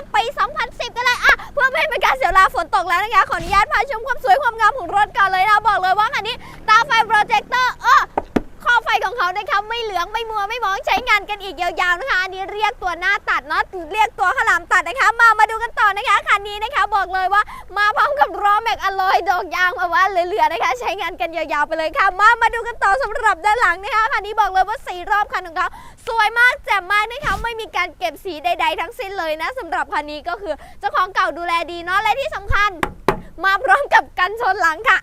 ฟปี 2010 กันเลยอะเพื่อไม่ให้เป็นการเสียเวลาฝนตกแล้วนะคะขออนุญาตพาชมความสวยความงามของรถก่อนเลยนะบอกเลยว่าคันนี้ตาไฟโปรเจกต เขานะคะไม่เหลืองไม่มัวไม่มองใช้งานกันอีกยาวๆนะคะอันนี้เรียกตัวหน้าตัดเนาะเรียกตัวข้างหลังตัดนะคะ มามาดูกันต่อนะคะคันนี้นะคะบอกเลยว่ามาพร้อมกับล้อแม็กอลอยดอกยางมาว่าเหลือๆนะคะ ใช้งานกันยาวๆไปเลยค่ะ มามาดูกันต่อสำหรับด้านหลังนะคะคันนี้บอกเลยว่าสีรอบคันของเขาสวยมากแจ่มมากนะคะไม่มีการเก็บสีใด ๆ ทั้งสิ้นเลยนะสำหรับคันนี้ก็คือเจ้าของเก่าดูแลดีเนาะและที่สำคัญ มาพร้อมกับกันชนหลังค่ะ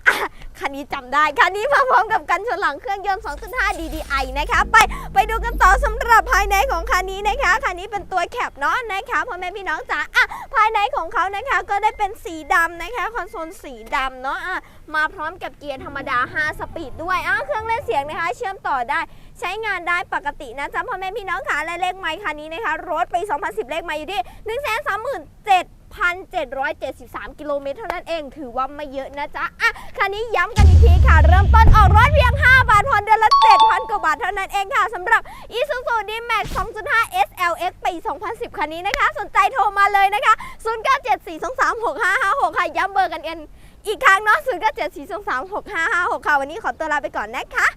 คันนี้จำได้ คันนี้มาพร้อมกับกันชนหลังเครื่องยนต์ 2.5 DDI นะคะ ไปไปดูกันต่อสำหรับภายในของคันนี้นะคะ คันนี้เป็นตัวแคปเนาะนะคะพ่อแม่พี่น้องจ๋าอะภายในของเขานะคะก็ได้เป็นสีดำนะคะคอนโซลสีดำเนาะอะมาพร้อมกับเกียร์ธรรมดา 5 สปีดด้วยอะเครื่องเล่นเสียงนะคะ เชื่อมต่อได้ใช้งานได้ปกตินะจ๊ะพ่อแม่พี่น้องค่ะและเลขไมค์คันนี้นะคะรถปี 2010 เลขไมค์อยู่ที่ 137,773 กิโลเมตรเท่านั้นเอง ถือว่าไม่เยอะนะจ๊ะ อะ คันนี้ย้ำกันอีกทีค่ะ เริ่มต้นออกรถเพียง 5 บาทผ่อนเดือนละ 7,000 กว่าบาทเท่านั้นเองค่ะสำหรับ Isuzu D-Max 2.5 SLX ปี 2010 คันนี้นะคะ สนใจโทรมาเลยนะคะ 0974236556 ค่ะ ย้ำเบอร์กันเองอีกครั้งเนาะ0974236556 ค่ะ วันนี้ขอตัวลาไปก่อนนะคะ